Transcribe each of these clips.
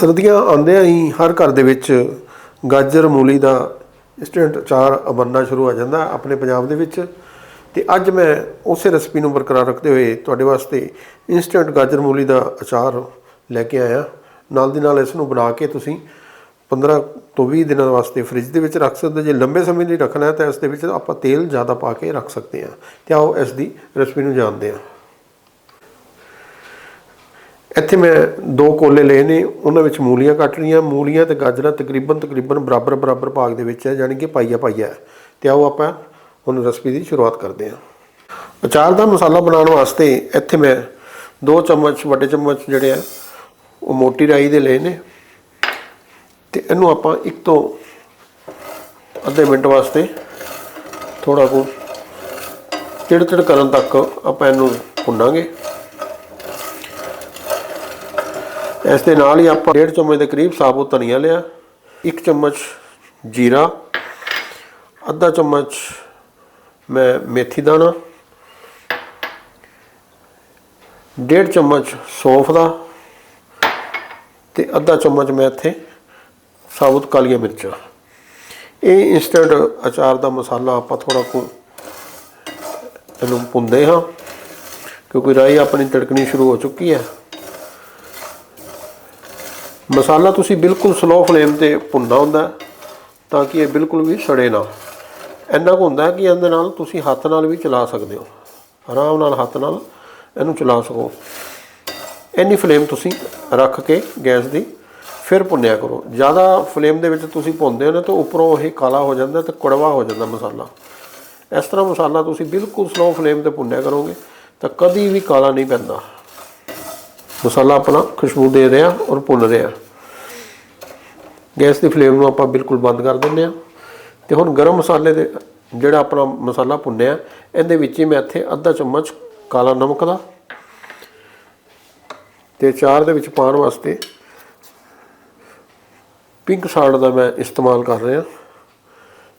ਸਰਦੀਆਂ ਆਉਂਦਿਆਂ ਹੀ ਹਰ ਘਰ ਦੇ ਵਿੱਚ ਗਾਜਰ, ਮੂਲੀ ਦਾ ਇੰਸਟੈਂਟ ਅਚਾਰ ਬਣਨਾ ਸ਼ੁਰੂ ਹੋ ਜਾਂਦਾ ਆਪਣੇ ਪੰਜਾਬ ਦੇ ਵਿੱਚ। ਤੇ ਅੱਜ ਮੈਂ ਉਸੇ ਰੈਸਪੀ ਨੂੰ ਬਰਕਰਾਰ ਰੱਖਦੇ ਹੋਏ ਤੁਹਾਡੇ ਵਾਸਤੇ ਇੰਸਟੈਂਟ ਗਾਜਰ, ਮੂਲੀ ਦਾ ਅਚਾਰ ਲੈ ਕੇ ਆਇਆ। ਨਾਲ ਦੀ ਨਾਲ ਇਸ ਨੂੰ ਬਣਾ ਕੇ ਤੁਸੀਂ 15 ਤੋਂ 20 ਦਿਨਾਂ ਵਾਸਤੇ ਫ੍ਰਿਜ ਦੇ ਵਿੱਚ ਰੱਖ ਸਕਦੇ ਜੇ ਲੰਬੇ ਸਮੇਂ ਲਈ ਰੱਖਣਾ ਹੈ ਤਾਂ ਇਸ ਦੇ ਵਿੱਚ ਆਪਾਂ ਤੇਲ ਜ਼ਿਆਦਾ ਪਾ ਕੇ ਰੱਖ ਸਕਦੇ ਹਾਂ। ਤੇ ਆਓ ਇਸ ਦੀ ਰੈਸਪੀ ਨੂੰ ਜਾਣਦੇ ਹਾਂ। ਇੱਥੇ ਮੈਂ ਦੋ ਕੋਲੇ ਲਏ ਨੇ, ਉਹਨਾਂ ਵਿੱਚ ਮੂਲੀਆਂ ਕੱਟ ਲਈਆਂ। ਮੂਲੀਆਂ ਤੇ ਗਾਜਰਾਂ ਤਕਰੀਬਨ ਤਕਰੀਬਨ ਬਰਾਬਰ ਬਰਾਬਰ ਭਾਗ ਦੇ ਵਿੱਚ ਹੈ, ਯਾਨੀ ਕਿ ਪਾਈਆ ਪਾਈਆ ਹੈ। ਤੇ ਆਓ ਆਪਾਂ ਹੁਣ ਰੈਸਪੀ ਦੀ ਸ਼ੁਰੂਆਤ ਕਰਦੇ ਹਾਂ। ਅਚਾਰ ਦਾ ਮਸਾਲਾ ਬਣਾਉਣ ਵਾਸਤੇ ਇੱਥੇ ਮੈਂ ਦੋ ਚਮਚ, ਵੱਡੇ ਚਮਚ ਜਿਹੜੇ ਆ, ਉਹ ਮੋਟੀ ਰਾਈ ਦੇ ਲਏ ਨੇ। ਤੇ ਇਹਨੂੰ ਆਪਾਂ ਇੱਕ ਤੋਂ ਅੱਧੇ ਮਿੰਟ ਵਾਸਤੇ ਥੋੜਾ ਕੁ ਚਿੜਚਿੜ ਕਰਨ ਤੱਕ ਆਪਾਂ ਇਹਨੂੰ ਭੁੰਨਾਂਗੇ। ਇਸ ਦੇ ਨਾਲ ਹੀ ਆਪਾਂ 1.5 ਚਮਚ ਦੇ ਕਰੀਬ ਸਾਬੁਤ ਧਨੀਆ ਲਿਆ 1 ਚਮਚ ਜੀਰਾ, ਅੱਧਾ ਚਮਚ ਮੈਂ ਮੇਥੀ ਦਾਣਾ 1.5 ਚਮਚ ਸੌਂਫ ਦਾ ਤੇ ਅੱਧਾ ਚਮਚ ਮੈਂ ਇੱਥੇ ਸਾਬੁਤ ਕਾਲੀਆਂ ਮਿਰਚਾਂ। ਇਹ ਇੰਸਟੈਂਟ ਅਚਾਰ ਦਾ ਮਸਾਲਾ ਆਪਾਂ ਥੋੜਾ ਕੁ ਇਹਨੂੰ ਭੁੰਨਦੇ ਹਾਂ, ਕਿਉਂਕਿ ਰਾਈ ਆਪਣੀ ਤੜਕਣੀ ਸ਼ੁਰੂ ਹੋ ਚੁੱਕੀ ਹੈ। ਮਸਾਲਾ ਤੁਸੀਂ ਬਿਲਕੁਲ ਸਲੋ ਫਲੇਮ ਤੇ ਭੁੰਨਣਾ ਹੁੰਦਾ ਤਾਂ ਕਿ ਇਹ ਬਿਲਕੁਲ ਵੀ ਸੜੇ ਨਾ ਇੰਨਾ ਕੁ ਹੁੰਦਾ ਕਿ ਇਹਦੇ ਨਾਲ ਤੁਸੀਂ ਹੱਥ ਨਾਲ ਵੀ ਚਲਾ ਸਕਦੇ ਹੋ। ਆਰਾਮ ਨਾਲ ਹੱਥ ਨਾਲ ਇਹਨੂੰ ਚਲਾ ਸਕੋ। ਇੰਨੀ ਫਲੇਮ ਤੁਸੀਂ ਰੱਖ ਕੇ ਗੈਸ ਦੀ ਫਿਰ ਭੁੰਨਿਆ ਕਰੋ। ਜ਼ਿਆਦਾ ਫਲੇਮ ਦੇ ਵਿੱਚ ਤੁਸੀਂ ਭੁੰਨਦੇ ਹੋ ਨਾ ਤਾਂ ਉੱਪਰੋਂ ਇਹ ਕਾਲਾ ਹੋ ਜਾਂਦਾ ਤੇ ਕੜਵਾ ਹੋ ਜਾਂਦਾ ਮਸਾਲਾ। ਇਸ ਤਰ੍ਹਾਂ ਮਸਾਲਾ ਤੁਸੀਂ ਬਿਲਕੁਲ ਸਲੋ ਫਲੇਮ ਤੇ ਭੁੰਨਿਆ ਕਰੋਗੇ ਤਾਂ ਕਦੀ ਵੀ ਕਾਲਾ ਨਹੀਂ ਪੈਂਦਾ। ਮਸਾਲਾ ਆਪਣਾ ਖੁਸ਼ਬੂ ਦੇ ਰਿਹਾ ਔਰ ਭੁੰਨ ਰਿਹਾ ਗੈਸ ਦੀ ਫਲੇਮ ਨੂੰ ਆਪਾਂ ਬਿਲਕੁਲ ਬੰਦ ਕਰ ਦਿੰਦੇ ਹਾਂ ਤੇ ਹੁਣ ਗਰਮ ਮਸਾਲੇ ਦੇ ਜਿਹੜਾ ਆਪਣਾ ਮਸਾਲਾ ਭੁੰਨਿਆ, ਇਹਦੇ ਵਿੱਚ ਹੀ ਮੈਂ ਇੱਥੇ ਅੱਧਾ ਚਮਚ ਕਾਲਾ ਨਮਕ ਦਾ ਤੇ ਚਾਰ ਦੇ ਵਿੱਚ ਪਾਉਣ ਵਾਸਤੇ ਪਿੰਕ ਸਾਲਟ ਦਾ ਮੈਂ ਇਸਤੇਮਾਲ ਕਰ ਰਿਹਾ।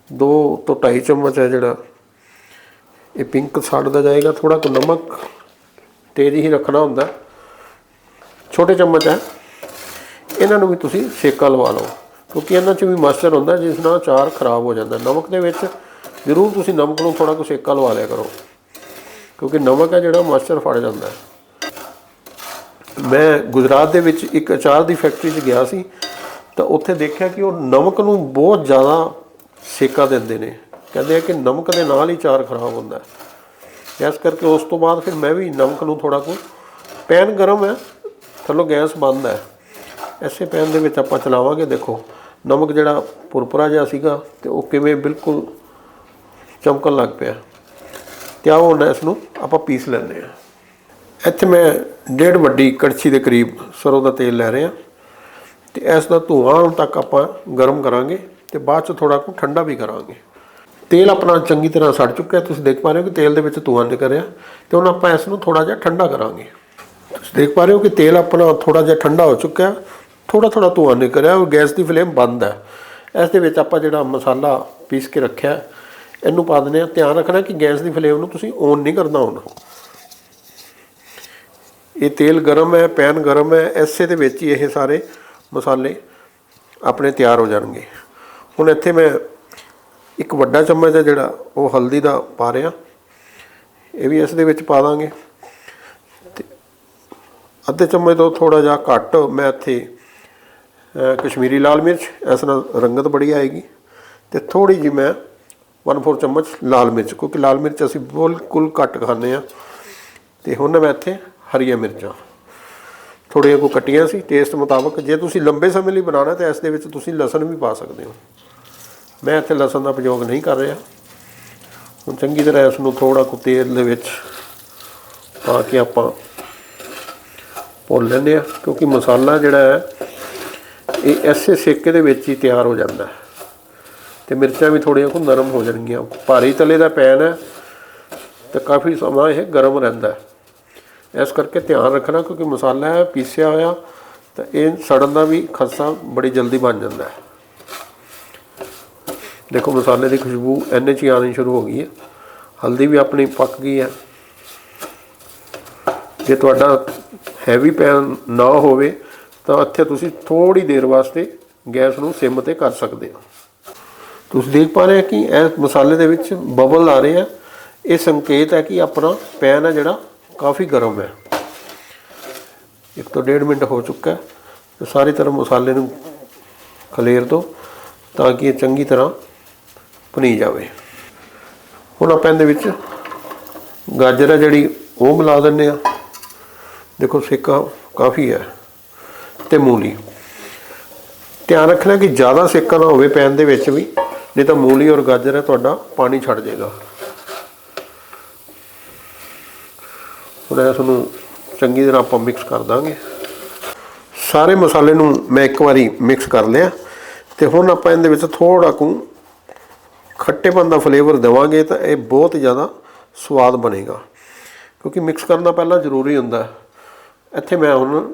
ਦੋ ਤੋਂ 2.5 ਚਮਚ ਹੈ ਜਿਹੜਾ, ਇਹ ਪਿੰਕ ਸਾਲਟ ਦਾ ਜਾਏਗਾ। ਥੋੜਾ ਕੁ ਨਮਕ ਤੇਜ਼ ਹੀ ਰੱਖਣਾ ਹੁੰਦਾ। ਛੋਟੇ ਚਮਚ ਹੈ। ਇਹਨਾਂ ਨੂੰ ਵੀ ਤੁਸੀਂ ਸੇਕਾ ਲਵਾ ਲਓ। ਕਿਉਂਕਿ ਇਹਨਾਂ 'ਚ ਵੀ ਮਾਸਟਰ ਹੁੰਦਾ, ਜਿਸ ਨਾਲ ਚਾਰ ਖਰਾਬ ਹੋ ਜਾਂਦਾ। ਨਮਕ ਦੇ ਵਿੱਚ ਜ਼ਰੂਰ ਤੁਸੀਂ ਨਮਕ ਨੂੰ ਥੋੜਾ ਕੁ ਸੇਕਾ ਲਵਾ ਲਿਆ ਕਰੋ। ਕਿਉਂਕਿ ਨਮਕ ਹੈ ਜਿਹੜਾ ਮਾਸਟਰ ਫੜ ਜਾਂਦਾ ਹੈ। ਮੈਂ ਗੁਜਰਾਤ ਦੇ ਵਿੱਚ ਇੱਕ ਅਚਾਰ ਦੀ ਫੈਕਟਰੀ 'ਚ ਗਿਆ ਸੀ, ਤਾਂ ਉੱਥੇ ਦੇਖਿਆ ਕਿ ਉਹ ਨਮਕ ਨੂੰ ਬਹੁਤ ਜ਼ਿਆਦਾ ਸੇਕਾ ਦਿੰਦੇ ਨੇ। ਕਹਿੰਦੇ ਆ ਕਿ ਨਮਕ ਦੇ ਨਾਲ ਹੀ ਅਚਾਰ ਖਰਾਬ ਹੁੰਦਾ ਹੈ। ਇਸ ਕਰਕੇ ਉਸ ਤੋਂ ਬਾਅਦ ਫਿਰ ਮੈਂ ਵੀ ਨਮਕ ਨੂੰ ਥੋੜਾ ਕੁ ਪੈਨ ਗਰਮ ਹੈ। ਥੱਲੋਂ ਗੈਸ ਬੰਦ ਹੈ। ਐਸੇ ਪੈਨ ਦੇ ਵਿੱਚ ਆਪਾਂ ਚਲਾਵਾਂਗੇ, ਦੇਖੋ। ਨਮਕ ਜਿਹੜਾ ਪੁਰਪਰਾ ਜਿਹਾ ਸੀਗਾ ਤੇ ਉਹ ਕਿਵੇਂ ਬਿਲਕੁਲ ਚਮਕਣ ਲੱਗ ਪਿਆ। ਤੇ ਆਓ ਹੁਣ ਇਸ ਨੂੰ ਆਪਾਂ ਪੀਸ ਲੈਂਦੇ ਹਾਂ। ਇੱਥੇ ਮੈਂ ਡੇਢ ਵੱਡੀ ਕੜਛੀ ਦੇ ਕਰੀਬ ਸਰੋਂ ਦਾ ਤੇਲ ਲੈ ਰਿਹਾ। ਤੇ ਇਸ ਦਾ ਧੂਆਂ ਆਉਣ ਤੱਕ ਆਪਾਂ ਗਰਮ ਕਰਾਂਗੇ ਤੇ ਬਾਅਦ ਚ ਥੋੜਾ ਕੁ ਠੰਡਾ ਵੀ ਕਰਾਂਗੇ। ਤੇਲ ਆਪਣਾ ਚੰਗੀ ਤਰ੍ਹਾਂ ਸੜ ਚੁੱਕਿਆ, ਤੁਸੀਂ ਦੇਖ ਪਾ ਰਹੇ ਹੋ ਕਿ ਤੇਲ ਦੇ ਵਿੱਚ ਧੂਆਂ ਨਿਕਲ ਰਿਹਾ। ਤੇ ਹੁਣ ਆਪਾਂ ਇਸ ਨੂੰ ਥੋੜਾ ਜਿਹਾ ਠੰਡਾ ਕਰਾਂਗੇ। ਤੁਸੀਂ ਦੇਖ ਪਾ ਰਹੇ ਹੋ ਕਿ ਤੇਲ ਆਪਣਾ ਥੋੜਾ ਜਿਹਾ ਠੰਡਾ ਹੋ ਚੁੱਕਿਆ। ਥੋੜਾ ਥੋੜਾ ਧੂਆਂ ਨਿਕਲ ਰਿਹਾ ਔਰ ਗੈਸ ਦੀ ਫਲੇਮ ਬੰਦ ਹੈ। ਇਸ ਦੇ ਵਿੱਚ ਆਪਾਂ ਜਿਹੜਾ ਮਸਾਲਾ ਪੀਸ ਕੇ ਰੱਖਿਆ, ਇਹਨੂੰ ਪਾ ਦਿੰਦੇ ਆ ਧਿਆਨ ਰੱਖਣਾ ਕਿ ਗੈਸ ਦੀ ਫਲੇਮ ਨੂੰ ਤੁਸੀਂ ਔਨ ਨਹੀਂ ਕਰਨਾ ਹੁਣ। ਇਹ ਤੇਲ ਗਰਮ ਹੈ, ਪੈਨ ਗਰਮ ਹੈ ਐਸੇ ਦੇ ਵਿੱਚ ਹੀ ਇਹ ਸਾਰੇ ਮਸਾਲੇ ਆਪਣੇ ਤਿਆਰ ਹੋ ਜਾਣਗੇ। ਹੁਣ ਇੱਥੇ ਮੈਂ ਇੱਕ ਵੱਡਾ ਚਮਚ ਹੈ ਜਿਹੜਾ ਉਹ ਹਲਦੀ ਦਾ ਪਾ ਰਿਹਾ। ਇਹ ਵੀ ਇਸ ਦੇ ਵਿੱਚ ਪਾ ਦਾਂਗੇ। ਅੱਧੇ ਚਮਚ ਤੋਂ ਥੋੜਾ ਜਿਹਾ ਘੱਟ ਮੈਂ ਇੱਥੇ ਕਸ਼ਮੀਰੀ ਲਾਲ ਮਿਰਚ, ਇਸ ਨਾਲ ਰੰਗਤ ਬੜੀ ਆਏਗੀ ਤੇ ਥੋੜੀ ਜਿਹੀ ਮੈਂ 1/4 ਚਮਚ ਲਾਲ ਮਿਰਚ, ਕਿਉਂਕਿ ਲਾਲ ਮਿਰਚ ਅਸੀਂ ਬਿਲਕੁਲ ਘੱਟ ਖਾਂਦੇ ਆ ਤੇ ਹੁਣ ਮੈਂ ਇੱਥੇ ਹਰੀਆਂ ਮਿਰਚਾਂ, ਥੋੜ੍ਹੀਆਂ ਕੋ ਕੱਟੀਆਂ ਸੀ ਟੇਸਟ ਮੁਤਾਬਕ, ਜੇ ਤੁਸੀਂ ਲੰਬੇ ਸਮੇਂ ਲਈ ਬਣਾਉਣਾ ਤਾਂ ਇਸ ਦੇ ਵਿੱਚ ਤੁਸੀਂ ਲਸਣ ਵੀ ਪਾ ਸਕਦੇ ਹੋ। ਮੈਂ ਇੱਥੇ ਲਸਣ ਦਾ ਪ੍ਰਯੋਗ ਨਹੀਂ ਕਰ ਰਿਹਾ। ਹੁਣ ਚੰਗੀ ਤਰ੍ਹਾਂ ਇਸ ਨੂੰ ਥੋੜਾ ਕੁ ਤੇਲ ਦੇ ਵਿੱਚ ਪਾ ਕੇ ਆਪਾਂ ਭੁੱਲ ਲੈਂਦੇ ਆ, ਕਿਉਂਕਿ ਮਸਾਲਾ ਜਿਹੜਾ ਹੈ, ਇਹ ਐਸੇ ਸੇਕੇ ਦੇ ਵਿੱਚ ਹੀ ਤਿਆਰ ਹੋ ਜਾਂਦਾ ਹੈ। ਤੇ ਮਿਰਚਾਂ ਵੀ ਥੋੜ੍ਹੀਆਂ ਕੁ ਨਰਮ ਹੋ ਜਾਣਗੀਆਂ। ਭਾਰੀ ਤਲੇ ਦਾ ਪੈਨ ਹੈ, ਤੇ ਕਾਫੀ ਸਮਾਂ ਇਹ ਗਰਮ ਰਹਿੰਦਾ ਹੈ। ਇਸ ਕਰਕੇ ਧਿਆਨ ਰੱਖਣਾ, ਕਿਉਂਕਿ ਮਸਾਲਾ ਹੈ, ਪੀਸਿਆ ਹੋਇਆ, ਤਾਂ ਇਹ ਸੜਨ ਦਾ ਵੀ ਖਸਾ ਬੜੀ ਜਲਦੀ ਬਣ ਜਾਂਦਾ ਹੈ। ਦੇਖੋ, ਮਸਾਲੇ ਦੀ ਖੁਸ਼ਬੂ ਇੰਨੇ 'ਚ ਹੀ ਆਉਣੀ ਸ਼ੁਰੂ ਹੋ ਗਈ ਹੈ। ਹਲਦੀ ਵੀ ਆਪਣੀ ਪੱਕ ਗਈ ਹੈ। ਜੇ ਤੁਹਾਡਾ ਹੈਵੀ ਪੈਨ ਨਾ ਹੋਵੇ, ਤਾਂ ਇੱਥੇ ਤੁਸੀਂ ਥੋੜੀ ਦੇਰ ਵਾਸਤੇ ਗੈਸ ਨੂੰ ਸਿਮ ਤੇ ਕਰ ਸਕਦੇ ਹੋ। ਤੁਸੀਂ ਦੇਖ ਪਾ ਰਹੇ ਹੋ ਕਿ ਇਹ ਮਸਾਲੇ ਦੇ ਵਿੱਚ ਬਬਲ ਆ ਰਹੇ ਆ। ਇਹ ਸੰਕੇਤ ਹੈ ਕਿ ਆਪਣਾ ਪੈਨ ਹੈ ਜਿਹੜਾ ਕਾਫੀ ਗਰਮ ਹੈ। ਇੱਕ ਤੋਂ ਡੇਢ ਮਿੰਟ ਹੋ ਚੁੱਕਾ ਹੈ। ਤੇ ਸਾਰੀ ਤਰ੍ਹਾਂ ਮਸਾਲੇ ਨੂੰ ਖਲੇਰ ਦਿਓ ਤਾਂ ਕਿ ਇਹ ਚੰਗੀ ਤਰ੍ਹਾਂ ਭੁਨੀ ਜਾਵੇ। ਹੁਣ ਆਪਾਂ ਇਹਦੇ ਵਿੱਚ ਗਾਜਰ ਹੈ ਜਿਹੜੀ ਉਹ ਮਿਲਾ ਦਿੰਨੇ ਆ ਦੇਖੋ ਸੇਕਾ ਕਾਫੀ ਹੈ ਤੇ ਮੂਲੀ। ਧਿਆਨ ਰੱਖਣਾ ਕਿ ਜ਼ਿਆਦਾ ਸੇਕਾ ਨਾ ਹੋਵੇ ਪੈਨ ਦੇ ਵਿੱਚ ਵੀ, ਨਹੀਂ ਤਾਂ ਮੂਲੀ ਔਰ ਗਾਜਰ ਹੈ, ਤੁਹਾਡਾ ਪਾਣੀ ਛੱਡ ਜਾਏਗਾ। ਹੁਣ ਇਸ ਨੂੰ ਚੰਗੀ ਤਰ੍ਹਾਂ ਆਪਾਂ ਮਿਕਸ ਕਰ ਦਾਂਗੇ। ਸਾਰੇ ਮਸਾਲੇ ਨੂੰ ਮੈਂ ਇੱਕ ਵਾਰੀ ਮਿਕਸ ਕਰ ਲਿਆ। ਤੇ ਹੁਣ ਆਪਾਂ ਇਹਦੇ ਵਿੱਚ ਥੋੜਾ ਕੁ ਖੱਟੇਪਨ ਦਾ ਫਲੇਵਰ ਦੇਵਾਂਗੇ ਤਾਂ ਇਹ ਬਹੁਤ ਜ਼ਿਆਦਾ ਸਵਾਦ ਬਣੇਗਾ। ਕਿਉਂਕਿ ਮਿਕਸ ਕਰਨਾ ਪਹਿਲਾਂ ਜ਼ਰੂਰੀ ਹੁੰਦਾ ਹੈ। ਇੱਥੇ ਮੈਂ ਹੁਣ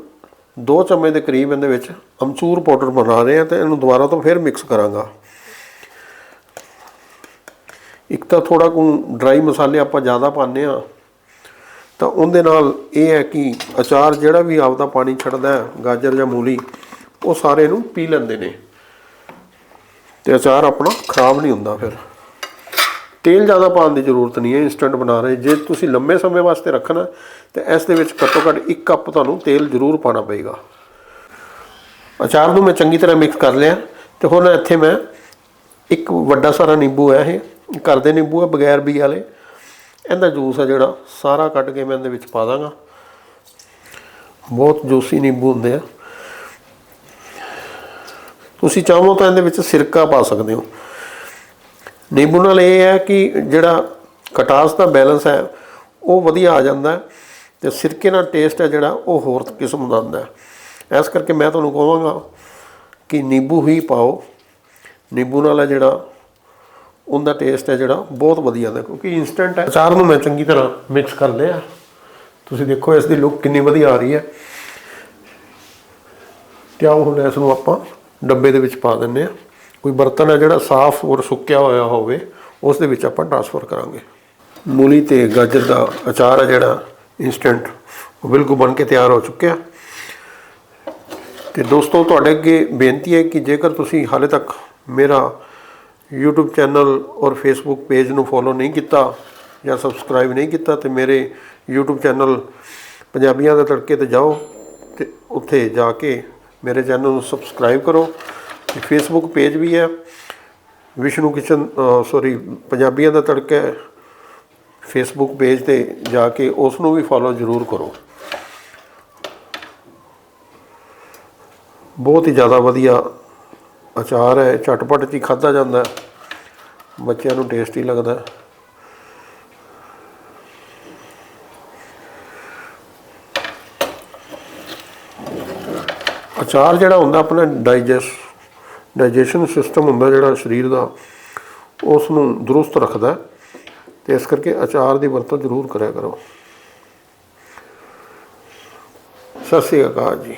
2 ਚਮਚ ਦੇ ਕਰੀਬ ਇਹਦੇ ਵਿੱਚ ਅਮਚੂਰ ਪਾਊਡਰ ਬਣਾ ਰਹੇ ਹਾਂ ਤੇ ਇਹਨੂੰ ਦੁਬਾਰਾ ਤੋਂ ਫਿਰ ਮਿਕਸ ਕਰਾਂਗਾ। ਇੱਕ ਤਾਂ ਥੋੜਾ ਕੁ ਡਰਾਈ ਮਸਾਲੇ ਆਪਾਂ ਜ਼ਿਆਦਾ ਪਾਉਂਦੇ ਆ ਤਾਂ ਉਹਦੇ ਨਾਲ ਇਹ ਹੈ ਕਿ ਅਚਾਰ ਜਿਹੜਾ ਵੀ ਆਪਦਾ ਪਾਣੀ ਛੱਡਦਾ ਹੈ, ਗਾਜਰ ਜਾਂ ਮੂਲੀ, ਉਹ ਸਾਰੇ ਨੂੰ ਪੀ ਲੈਂਦੇ ਨੇ। ਤੇ ਅਚਾਰ ਆਪਣਾ ਖਰਾਬ ਨਹੀਂ ਹੁੰਦਾ ਫਿਰ। ਤੇਲ ਜ਼ਿਆਦਾ ਪਾਉਣ ਦੀ ਜ਼ਰੂਰਤ ਨਹੀਂ ਹੈ ਇਨਸਟੈਂਟ ਬਣਾ ਰਹੇ ਜੇ ਤੁਸੀਂ ਲੰਬੇ ਸਮੇਂ ਵਾਸਤੇ ਰੱਖਣਾ ਤੇ ਇਸ ਦੇ ਵਿੱਚ ਘੱਟੋ ਘੱਟ 1 ਕੱਪ ਤੁਹਾਨੂੰ ਤੇਲ ਜ਼ਰੂਰ ਪਾਣਾ ਪਏਗਾ। ਅਚਾਰ ਨੂੰ ਮੈਂ ਚੰਗੀ ਤਰ੍ਹਾਂ ਮਿਕਸ ਕਰ ਲਿਆ। ਤੇ ਹੁਣ ਇੱਥੇ ਮੈਂ ਇੱਕ ਵੱਡਾ ਸਾਰਾ ਨਿੰਬੂ ਹੈ ਇਹ। ਘਰ ਦੇ ਨਿੰਬੂ ਹੈ ਬਗੈਰ ਬੀ ਵਾਲੇ। ਇਹਦਾ ਜੂਸ ਹੈ ਜਿਹੜਾ, ਸਾਰਾ ਕੱਢ ਕੇ ਮੈਂ ਇਹਦੇ ਵਿੱਚ ਪਾ ਦਾਂਗਾ। ਬਹੁਤ ਜੂਸੀ ਨਿੰਬੂ ਹੁੰਦੇ ਆ। ਤੁਸੀਂ ਚਾਹੋ ਤਾਂ ਇਹਦੇ ਵਿੱਚ ਸਿਰਕਾ ਪਾ ਸਕਦੇ ਹੋ। ਨਿੰਬੂ ਨਾਲ ਇਹ ਹੈ ਕਿ ਜਿਹੜਾ ਖਟਾਸ ਦਾ ਬੈਲੈਂਸ ਹੈ, ਉਹ ਵਧੀਆ ਆ ਜਾਂਦਾ ਹੈ ਤੇ ਸਿਰਕੇ ਨਾਲ ਟੇਸਟ ਹੈ ਜਿਹੜਾ, ਉਹ ਹੋਰ ਕਿਸਮ ਦਾ ਆਉਂਦਾ ਹੈ। ਇਸ ਕਰਕੇ ਮੈਂ ਤੁਹਾਨੂੰ ਕਹਾਂਗਾ ਕਿ ਨਿੰਬੂ ਹੀ ਪਾਓ। ਨਿੰਬੂ ਨਾਲ ਹੈ ਜਿਹੜਾ, ਉਹਦਾ ਟੇਸਟ ਹੈ ਜਿਹੜਾ, ਬਹੁਤ ਵਧੀਆ ਦਾ ਕਿਉਂਕਿ ਇਨਸਟੈਂਟ ਹੈ। ਅਚਾਰ ਨੂੰ ਮੈਂ ਚੰਗੀ ਤਰ੍ਹਾਂ ਮਿਕਸ ਕਰ ਲਿਆ। ਤੁਸੀਂ ਦੇਖੋ ਇਸ ਦੀ ਲੁੱਕ ਕਿੰਨੀ ਵਧੀਆ ਆ ਰਹੀ ਹੈ। ਤੇ ਆਓ ਹੁਣ ਇਸ ਨੂੰ ਆਪਾਂ ਡੱਬੇ ਦੇ ਵਿੱਚ ਪਾ ਦਿੰਨੇ ਆ ਕੋਈ ਬਰਤਨ ਹੈ ਜਿਹੜਾ ਸਾਫ਼ ਔਰ ਸੁੱਕਿਆ ਹੋਇਆ ਹੋਵੇ, ਉਸ ਦੇ ਵਿੱਚ ਆਪਾਂ ਟ੍ਰਾਂਸਫਰ ਕਰਾਂਗੇ। ਮੂਲੀ ਤੇ ਗਾਜਰ ਦਾ ਅਚਾਰ ਹੈ ਜਿਹੜਾ ਇਨਸਟੈਂਟ ਉਹ ਬਿਲਕੁਲ ਬਣ ਕੇ ਤਿਆਰ ਹੋ ਚੁੱਕਿਆ। ਤੇ ਦੋਸਤੋ, ਤੁਹਾਡੇ ਅੱਗੇ ਬੇਨਤੀ ਹੈ ਕਿ ਜੇਕਰ ਤੁਸੀਂ ਹਾਲੇ ਤੱਕ ਮੇਰਾ YouTube ਚੈਨਲ ਔਰ Facebook ਪੇਜ ਨੂੰ ਫੋਲੋ ਨਹੀਂ ਕੀਤਾ ਜਾਂ ਸਬਸਕ੍ਰਾਈਬ ਨਹੀਂ ਕੀਤਾ, ਤੇ ਮੇਰੇ YouTube ਚੈਨਲ ਪੰਜਾਬੀਆਂ ਦੇ ਤੜਕੇ ਤੇ ਜਾਓ ਤੇ ਉੱਥੇ ਜਾ ਕੇ ਮੇਰੇ ਚੈਨਲ ਨੂੰ ਸਬਸਕ੍ਰਾਈਬ ਕਰੋ। ਫੇਸਬੁੱਕ ਪੇਜ ਵੀ ਹੈ। ਵਿਸ਼ਨੂੰ ਕਿਚਨ ਸੌਰੀ ਪੰਜਾਬੀਆਂ ਦਾ ਤੜਕਾ ਹੈ। ਫੇਸਬੁੱਕ ਪੇਜ ਤੇ ਜਾ ਕੇ ਉਸ ਨੂੰ ਵੀ ਫੋਲੋ ਜ਼ਰੂਰ ਕਰੋ। ਬਹੁਤ ਹੀ ਜ਼ਿਆਦਾ ਵਧੀਆ ਅਚਾਰ ਹੈ। ਝਟਪਟ 'ਚ ਹੀ ਖਾਧਾ ਜਾਂਦਾ ਬੱਚਿਆਂ ਨੂੰ ਟੇਸਟੀ ਲੱਗਦਾ ਅਚਾਰ ਜਿਹੜਾ ਹੁੰਦਾ ਆਪਣਾ ਡਾਈਜੈਸਟ ਡਾਈਜੈਸ਼ਨ ਸਿਸਟਮ ਹੁੰਦਾ ਜਿਹੜਾ ਸਰੀਰ ਦਾ, ਉਸ ਨੂੰ ਦਰੁਸਤ ਰੱਖਦਾ ਹੈ ਤੇ ਇਸ ਕਰਕੇ ਅਚਾਰ ਦੀ ਵਰਤੋਂ ਜ਼ਰੂਰ ਕਰਿਆ ਕਰੋ। ਸਤਿ ਸ਼੍ਰੀ ਅਕਾਲ ਜੀ।